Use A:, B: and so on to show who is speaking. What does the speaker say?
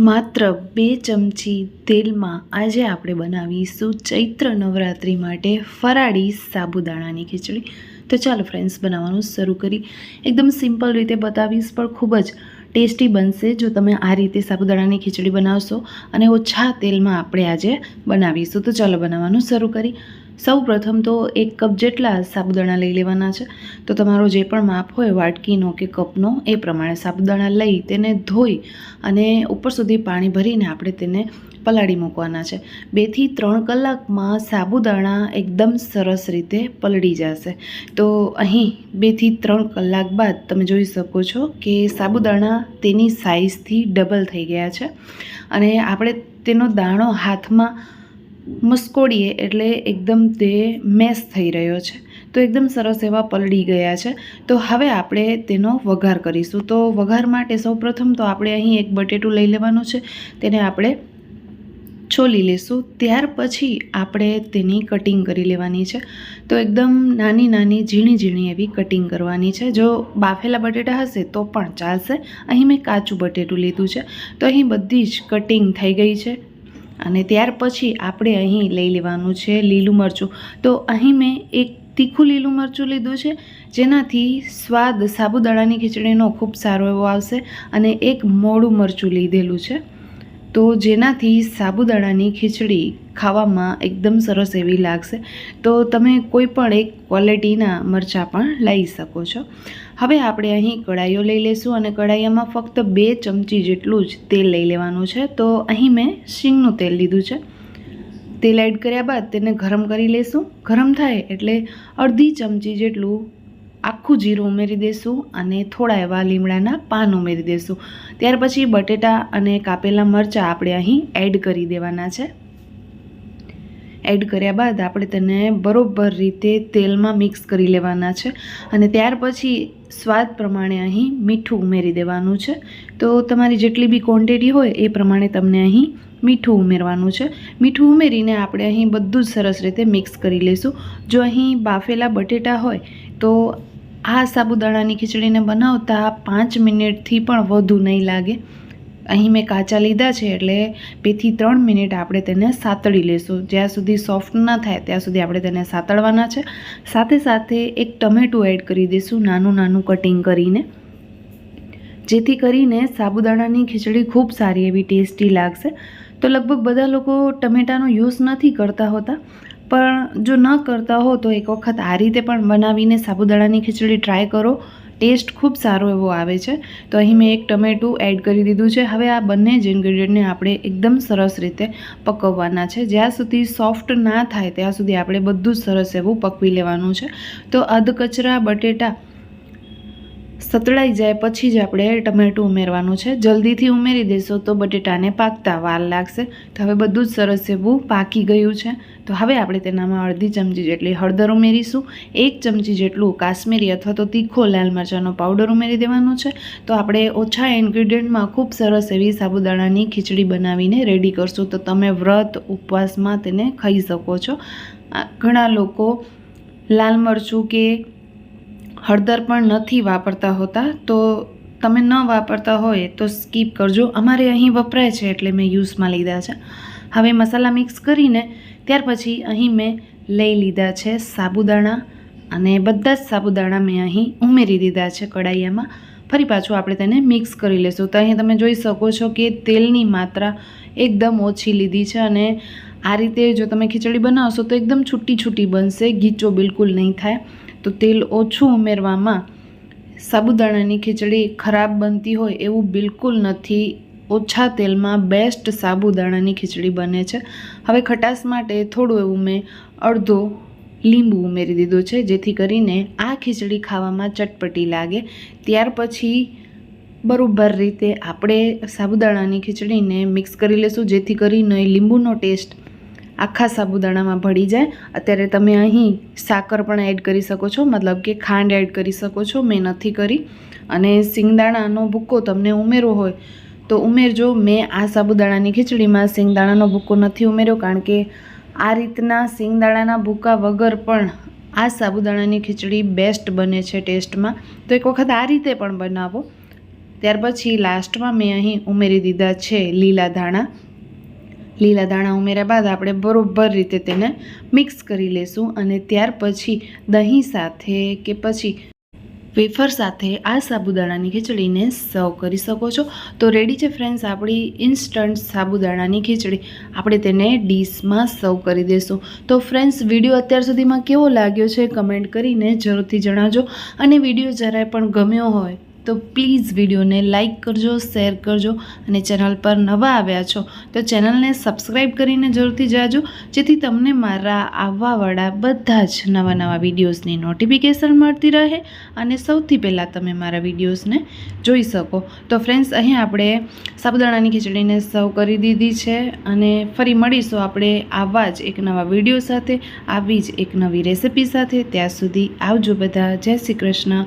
A: માત્ર બે ચમચી તેલમાં આજે આપણે બનાવીશું ચૈત્ર નવરાત્રિ માટે ફરાળી સાબુદાણાની ખીચડી. તો ચાલો ફ્રેન્ડ્સ બનાવવાનું શરૂ કરી. એકદમ સિમ્પલ રીતે બતાવીશ, પણ ખૂબ જ ટેસ્ટી બનશે જો તમે આ રીતે સાબુદાણાની ખીચડી બનાવશો અને ઓછા તેલમાં આપણે આજે બનાવીશું. તો ચાલો બનાવવાનું શરૂ કરી. સૌ પ્રથમ તો એક કપ જેટલા સાબુદાણા લઈ લેવાના છે. તો તમારો જે પણ માપ હોય, વાટકીનો કે કપનો, એ પ્રમાણે સાબુદાણા લઈ તેને ધોઈ અને ઉપર સુધી પાણી ભરીને આપણે તેને પલાળી મૂકવાના છે. બેથી ત્રણ કલાકમાં સાબુદાણા એકદમ સરસ રીતે પલળી જશે. તો અહીં બેથી ત્રણ કલાક બાદ તમે જોઈ શકો છો કે સાબુદાણા તેની સાઇઝથી ડબલ થઈ ગયા છે. અને આપણે તેનો દાણો હાથમાં મસ્કોડીએ એટલે એકદમ તે મેસ થઈ રહ્યો છે. તો એકદમ સરસ એવા પલળી ગયા છે. તો હવે આપણે તેનો વઘાર કરીશું. તો વઘાર માટે સૌપ્રથમ તો આપણે અહીં એક બટેટું લઈ લેવાનું છે. તેને આપણે છોલી લેશું. ત્યાર પછી આપણે તેની કટિંગ કરી લેવાની છે. તો એકદમ નાની નાની ઝીણી ઝીણી એવી કટિંગ કરવાની છે. જો બાફેલા બટેટા હશે તો પણ ચાલશે. અહીં મેં કાચું બટેટું લીધું છે. તો અહીં બધી જ કટિંગ થઈ ગઈ છે. અને ત્યાર પછી આપણે અહીં લઈ લેવાનું છે લીલું મરચું. તો અહીં મેં એક તીખું લીલું મરચું લીધું છે, જેનાથી સ્વાદ સાબુદાણાની ખીચડીનો ખૂબ સારો એવો આવશે અને એક મોડું મરચું લીધેલું છે. તો જેનાથી સાબુદાણાની ખીચડી ખાવામાં એકદમ સરસ એવી લાગશે. તો તમે કોઈ પણ એક ક્વોલિટીના મરચાં પણ લઈ શકો છો. હવે આપણે અહીં કડાઈઓ લઈ લઈશું અને કડાઈયામાં ફક્ત બે ચમચી જેટલું જ તેલ લઈ લેવાનું છે. તો અહીં મેં શીંગનું તેલ લીધું છે. તેલ એડ કર્યા બાદ તેને ગરમ કરી લેશું. ગરમ થાય એટલે અડધી ચમચી જેટલું આખું જીરું ઉમેરી દઈશું અને થોડા એવા લીમડાના પાન ઉમેરી દઈશું ત્યાર પછી બટેટા અને કાપેલા મરચાં આપણે અહીં એડ કરી દેવાના છે. એડ કર્યા બાદ આપણે તેને બરોબર રીતે તેલમાં મિક્સ કરી લેવાના છે. અને ત્યાર પછી સ્વાદ પ્રમાણે અહીં મીઠું ઉમેરી દેવાનું છે. તો તમારી જેટલી બી ક્વોન્ટિટી હોય એ પ્રમાણે તમને અહીં મીઠું ઉમેરવાનું છે. મીઠું ઉમેરીને આપણે અહીં બધું જ સરસ રીતે મિક્સ કરી લઈશું. જો અહીં બાફેલા બટેટા હોય, તો આ સાબુદાણાની ખીચડીને બનાવતા પાંચ મિનિટથી પણ વધુ નહીં લાગે. અહીં મેં કાચા લીધા છે એટલે બેથી ત્રણ મિનિટ આપણે તેને સાતળી લેશું. જ્યાં સુધી સોફ્ટ ના થાય ત્યાં સુધી આપણે તેને સાતળવાના છે. સાથે સાથે એક ટમેટું એડ કરી દઈશું નાનું નાનું કટિંગ કરીને. જેથી કરીને સાબુદાણાની ખીચડી ખૂબ સારી એવી ટેસ્ટી લાગશે. તો લગભગ બધા લોકો ટમેટાનો યુઝ નથી કરતા હોતા. પણ જો ન કરતા હો તો એક વખત આ રીતે પણ બનાવીને સાબુદાણાની ખીચડી ટ્રાય કરો. ટેસ્ટ ખૂબ સારો એવો આવે છે. તો અહીં મેં એક ટમેટું એડ કરી દીધું છે. હવે આ બંને જ ઇન્ગ્રીડિયન્ટને આપણે એકદમ સરસ રીતે પકવવાના છે. જ્યાં સુધી સોફ્ટ ના થાય ત્યાં સુધી આપણે બધું સરસ એવું પકવી લેવાનું છે. તો અધકચરા બટેટા સતળાઈ જાય પછી જ આપણે ટમેટું ઉમેરવાનું છે. જલ્દીથી ઉમેરી દેશો તો બટેટાને પાકતા વાર લાગશે. તો હવે બધું જ સરસ એવું પાકી ગયું છે. તો હવે આપણે તેનામાં અડધી ચમચી જેટલી હળદર ઉમેરીશું. એક ચમચી જેટલું કાશ્મીરી અથવા તો તીખો લાલ મરચાંનો પાવડર ઉમેરી દેવાનો છે. તો આપણે ઓછા ઇન્ગ્રીડિયન્ટમાં ખૂબ સરસ એવી સાબુદાણાની ખીચડી બનાવીને રેડી કરશું. તો તમે વ્રત, ઉપવાસમાં તેને ખાઈ શકો છો. ઘણા લોકો લાલ મરચું કે હળદર પણ નથી વાપરતા હોતા, તો તમે ન વાપરતા હોય તો સ્કીપ કરજો. અમારે અહીં વપરાય છે એટલે મેં યુઝમાં લીધા છે. હવે મસાલા મિક્સ કરીને ત્યાર પછી અહીં મેં લઈ લીધા છે સાબુદાણા અને બધા જ સાબુદાણા મેં અહીં ઉમેરી દીધા છે કડાઈયામાં. ફરી પાછું આપણે તેને મિક્સ કરી લેશું. તો અહીં તમે જોઈ શકો છો કે તેલની માત્રા એકદમ ઓછી લીધી છે અને આ રીતે જો તમે ખીચડી બનાવશો તો એકદમ છૂટી છૂટી બનશે, ગીચો બિલકુલ નહીં થાય. તો તેલ ઓછું ઉમેરવામાં સાબુદાણાની ખીચડી ખરાબ બનતી હોય એવું બિલકુલ નથી. ઓછા તેલમાં બેસ્ટ સાબુદાણાની ખીચડી બને છે. હવે ખટાશ માટે થોડું એવું મેં અડધો લીંબુ ઉમેરી દીધું છે, જેથી કરીને આ ખીચડી ખાવામાં ચટપટી લાગે. ત્યાર પછી બરાબર રીતે આપણે સાબુદાણાની ખીચડીને મિક્સ કરી લઈશું જેથી કરીને લીંબુનો ટેસ્ટ આખા સાબુદાણામાં ભળી જાય. અત્યારે તમે અહીં સાકર પણ એડ કરી શકો છો. મતલબ કે ખાંડ એડ કરી શકો છો. મેં નથી કરી. અને સિંગદાણાનો ભૂક્કો તમને ઉમેરવો હોય તો ઉમેરજો. મેં આ સાબુદાણાની ખીચડીમાં સિંગદાણાનો ભૂક્કો નથી ઉમેર્યો કારણ કે આ રીતના સિંગદાણાના ભૂકા વગર પણ આ સાબુદાણાની ખીચડી બેસ્ટ બને છે ટેસ્ટમાં. તો એક વખત આ રીતે પણ બનાવો. ત્યાર પછી લાસ્ટમાં મેં અહીં ઉમેરી દીધા છે લીલા દાણા લીલા દાણા ઉમેર્યા બાદ આપણે બરોબર રીતે તેને મિક્સ કરી લેશું અને ત્યાર પછી દહીં સાથે કે પછી વેફર સાથે આ સાબુદાણાની ખીચડીને સર્વ કરી શકો છો. તો રેડી છે ફ્રેન્ડ્સ આપણી ઇન્સ્ટન્ટ સાબુદાણાની ખીચડી. આપણે તેને ડીશમાં સર્વ કરી દઈશું તો ફ્રેન્ડ્સ વીડિયો અત્યાર સુધીમાં કેવો લાગ્યો છે? કમેન્ટ કરીને જરૂરથી જણાવજો. અને વીડિયો જરાય પણ ગમ્યો હોય તો પ્લીઝ વિડીયોને લાઇક કરજો, શેર કરજો અને ચેનલ પર નવા આવ્યા છો તો ચેનલને સબસ્ક્રાઈબ કરીને જરૂરથી જાજો, જેથી તમને મારા આવવાવાળા બધા જ નવા નવા વિડીયોઝની નોટિફિકેશન મળતી રહે અને સૌથી પહેલાં તમે મારા વિડીયોઝને જોઈ શકો. તો ફ્રેન્ડ્સ અહીં આપણે સાબુદાણાની ખીચડીને સર્વ કરી દીધી છે અને ફરી મળીશું આપણે આવા જ એક નવા વીડિયો સાથે, આવી જ એક નવી રેસિપી સાથે. ત્યાં સુધી આવજો બધા. જય શ્રી કૃષ્ણ.